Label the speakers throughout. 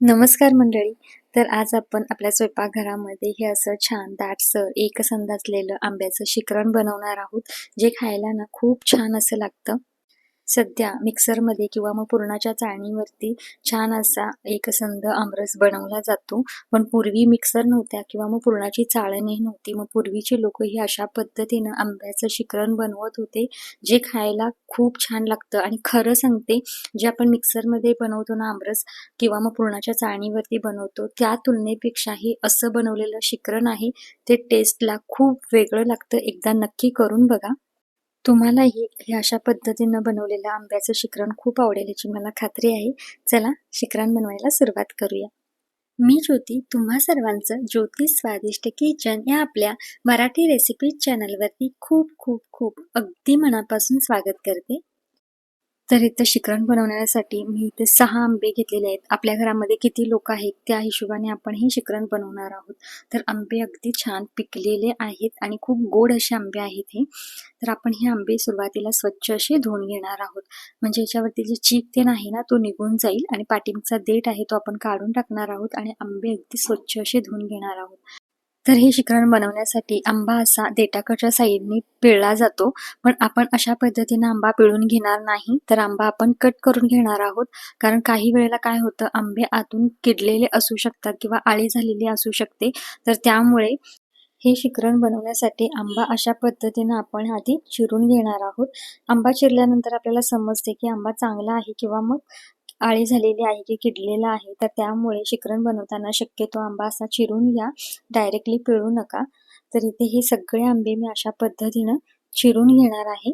Speaker 1: नमस्कार मंडळी. तर आज आपण आपल्या स्वयंपाकघरामध्ये हे असं छान दाटसर एकसंध असलेलं आंब्याचं शिकरण बनवणार आहोत जे खायला ना खूप छान असं लागतं. सध्या मिक्सरमध्ये किंवा मग पुरणाच्या चाळणीवरती छान असा एकसंध आमरस बनवला जातो. पण पूर्वी मिक्सर नव्हत्या किंवा मग पुरणाची चाळणही नव्हती. मग पूर्वीचे लोक ही अशा पद्धतीनं आंब्याचं शिकरण बनवत होते जे खायला खूप छान लागतं. आणि खरं सांगते जे आपण मिक्सरमध्ये बनवतो ना आमरस किंवा मग पुरणाच्या चाळणीवरती बनवतो त्या तुलनेपेक्षाही असं बनवलेलं शिकरण आहे. ते टेस्टला खूप वेगळं लागतं. एकदा नक्की करून बघा. तुम्हालाही हे अशा पद्धतीनं बनवलेलं आंब्याचं शिकरण खूप आवडेल याची मला खात्री आहे. चला शिकरण बनवायला सुरुवात करूया. मी ज्योती तुम्हा सर्वांचं ज्योती स्वादिष्ट किचन या आपल्या मराठी रेसिपी चॅनलवरती खूप खूप खूप अगदी मनापासून स्वागत करते. तर इथं शिखरण बनवण्यासाठी मी इथे सहा आंबे घेतलेले आहेत. आपल्या घरामध्ये किती लोक आहेत त्या हिशोबाने आपण हे शिखरण बनवणार आहोत. तर आंबे अगदी छान पिकलेले आहेत आणि खूप गोड असे आंबे आहेत हे. तर आपण हे आंबे सुरुवातीला स्वच्छ असे धुवून घेणार आहोत. म्हणजे याच्यावरती जे चीक ते नाही ना तो निघून जाईल आणि पाठिंबचा देठ आहे तो आपण काढून टाकणार आहोत आणि आंबे अगदी स्वच्छ असे धुवून घेणार आहोत. तर हे शिकरण बनवण्यासाठी आंबा असा देटाकडच्या साईडने पिळला जातो. पण आपण अशा पद्धतीने आंबा पिळून घेणार नाही तर आंबा आपण कट करून घेणार आहोत. कारण काही वेळेला काय होतं आंबे आतून किडलेले असू शकतात किंवा आळी झालेली असू शकते. तर त्यामुळे हे शिकरण बनवण्यासाठी आंबा अशा पद्धतीने आपण आधी चिरून घेणार आहोत. आंबा चिरल्यानंतर आपल्याला समजते की आंबा चांगला आहे किंवा मग आळी झालेली आहे की किडलेला आहे तर त्यामुळे शिकरण बनवताना शक्यतो आंबा असा चिरून घ्या. डायरेक्टली पिळू नका. तर इथे हे सगळे आंबे मी अशा पद्धतीनं चिरून घेणार आहे.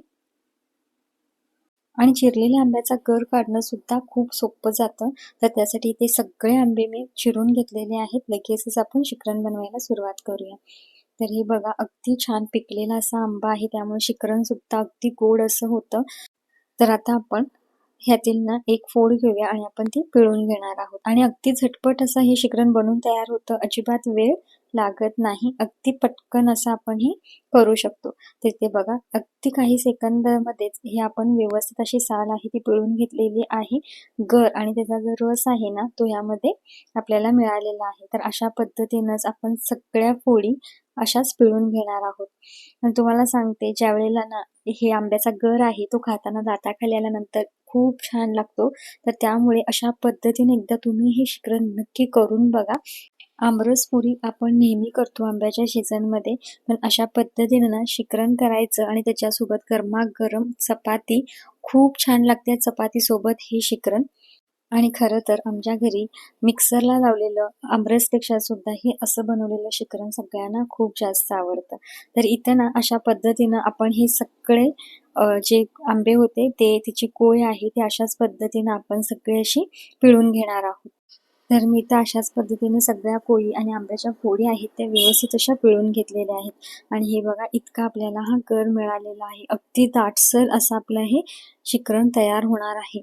Speaker 1: आणि चिरलेल्या आंब्याचा गर काढणं सुद्धा खूप सोपं जातं. तर त्यासाठी इथे सगळे आंबे मी चिरून घेतलेले आहेत. लगेचच आपण शिकरण बनवायला सुरुवात करूया. तर हे बघा अगदी छान पिकलेला असा आंबा आहे. त्यामुळे शिकरण सुद्धा अगदी गोड असं होतं. तर आता आपण ह्यातील ना एक फोड घेऊया आणि आपण ती पिळून घेणार आहोत. आणि अगदी झटपट असं हे शिकरण बनवून तयार होतं. अजिबात वेळ लागत नाही. अगदी पटकन असं आपण हे करू शकतो. तिथे बघा अगदी काही सेकंदमध्येच हे आपण व्यवस्थित अशी साल आहे ती पिळून घेतलेली आहे. गर आणि त्याचा जो रस आहे ना तो यामध्ये आपल्याला मिळालेला आहे. तर अशा पद्धतीनंच आपण सगळ्या फोडी अशाच पिळून घेणार आहोत. आणि तुम्हाला सांगते ज्या वेळेला ना हे आंब्याचा गर आहे तो खाताना दाताखाली आल्यानंतर खूप छान लागतो. तर त्यामुळे अशा पद्धतीने एकदा तुम्ही हे शिखरण नक्की करून बघा. आमरस पुरी आपण नेहमी करतो आंब्याच्या सीझनमध्ये पण अशा पद्धतीनं ना शिकरण करायचं आणि त्याच्यासोबत गरमागरम चपाती खूप छान लागते चपातीसोबत हे शिकरण. आणि खरं तर आमच्या घरी मिक्सरला लावलेलं आमरसपेक्षा सुद्धा हे असं बनवलेलं शिकरण सगळ्यांना खूप जास्त आवडतं. तर इथं ना अशा पद्धतीनं आपण हे सगळे जे आंबे होते ते तिची कोय आहे ते अशाच पद्धतीनं आपण सगळे अशी पिळून घेणार आहोत. तर मी तर अशाच पद्धतीने सगळ्या कोळी आणि आंब्याच्या फोडी आहेत त्या व्यवस्थित अशा पिळून घेतलेल्या आहेत. आणि हे बघा इतका आपल्याला हा कर मिळालेला आहे. अगदी दाटसर असं आपलं हे शिकरण तयार होणार आहे.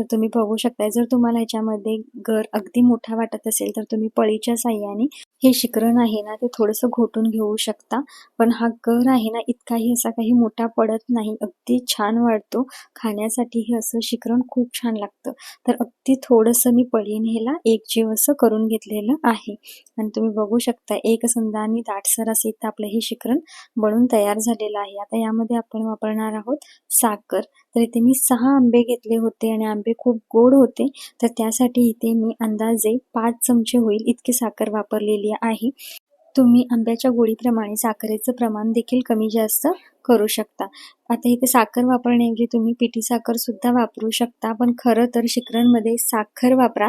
Speaker 1: तर तुम्ही बघू शकताय जर तुम्हाला ह्याच्यामध्ये गर अगदी मोठा वाटत असेल तर तुम्ही पळीच्या साह्याने हे शिखरण आहे ना ते थोडंसं घोटून घेऊ शकता. पण हा गर आहे ना इतकाही असा काही मोठा पडत नाही अगदी छान वाढतो. खाण्यासाठी हे असं शिखरण खूप छान लागतं. तर अगदी थोडंसं मी पळीने ह्याला एक जीव असं करून घेतलेलं आहे. आणि तुम्ही बघू शकता एक संदा आणि दाटसर असे इथं आपलं हे शिखरण बनून तयार झालेलं आहे. आता यामध्ये आपण वापरणार आहोत साखर. तर इथे मी सहा आंबे घेतले होते आणि आंबे खूप गोड होते. तर त्यासाठी इथे मी अंदाजे पाच चमचे होईल इतकी साखर वापरलेली आहे. तुम्ही आंब्याच्या गोळीप्रमाणे साखरेचं प्रमाण देखील कमी जास्त करू शकता. आता इथे साखर वापरण्याऐवजी तुम्ही पिठी साखर सुद्धा वापरू शकता पण खरं तर शिकरणमध्ये साखर वापरा.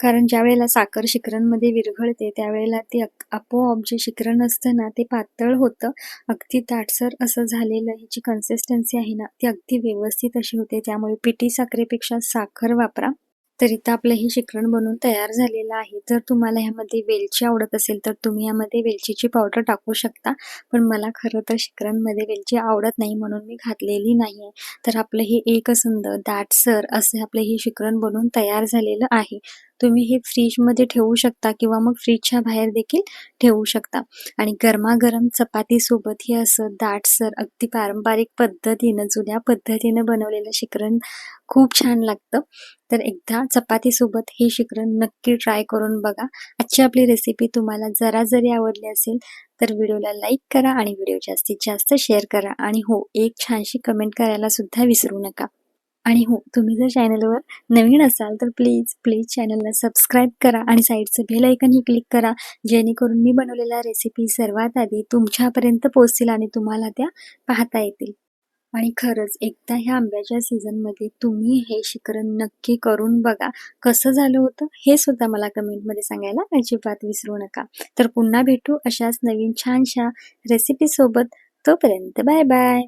Speaker 1: कारण ज्या वेळेला साखर शिखरांमध्ये विरघळते त्यावेळेला ते आपोआप जे शिखरण असतं ना ते पातळ होतं. अगदी दाटसर असं झालेलं ही जी कन्सिस्टन्सी आहे ना ती अगदी व्यवस्थित अशी होते. त्यामुळे पिठी साखरेपेक्षा साखर वापरा. तर इथं आपलं हे शिखरण बनवून तयार झालेलं आहे. जर तुम्हाला ह्यामध्ये वेलची आवडत असेल तर तुम्ही यामध्ये वेलचीची पावडर टाकू शकता. पण मला खरं तर शिखरांमध्ये वेलची आवडत नाही म्हणून मी घातलेली नाही आहे तर आपलं हे एकसंद दाटसर असे आपलं हे शिखरण बनवून तयार झालेलं आहे. तुम्ही हे फ्रीजमध्ये ठेवू शकता किंवा मग फ्रीजच्या बाहेर देखील ठेवू शकता. आणि गरमागरम चपातीसोबत हे असं दाटसर अगदी पारंपरिक पद्धतीनं जुन्या पद्धतीनं बनवलेलं शिकरण खूप छान लागतं. तर एकदा चपातीसोबत हे शिकरण नक्की ट्राय करून बघा. आजची आपली रेसिपी तुम्हाला जरा जरी आवडली असेल तर व्हिडिओला लाईक करा आणि व्हिडिओ जास्तीत जास्त शेअर करा. आणि हो एक छानशी कमेंट करायला सुद्धा विसरू नका. आणि हो तुम्ही जर चॅनलवर नवीन असाल तर प्लीज प्लीज चॅनलला सबस्क्राईब करा आणि साईडचं बेल ऐकनही क्लिक करा जेणेकरून मी बनवलेल्या रेसिपी सर्वात आधी तुमच्यापर्यंत पोहोचतील आणि तुम्हाला त्या पाहता येतील. आणि खरंच एकदा ह्या आंब्याच्या सीझनमध्ये तुम्ही हे शिकरण नक्की करून बघा. कसं झालं होतं हे सुद्धा मला कमेंटमध्ये सांगायला अजिबात विसरू नका. तर पुन्हा भेटू अशाच नवीन छानशा रेसिपीसोबत तोपर्यंत बाय बाय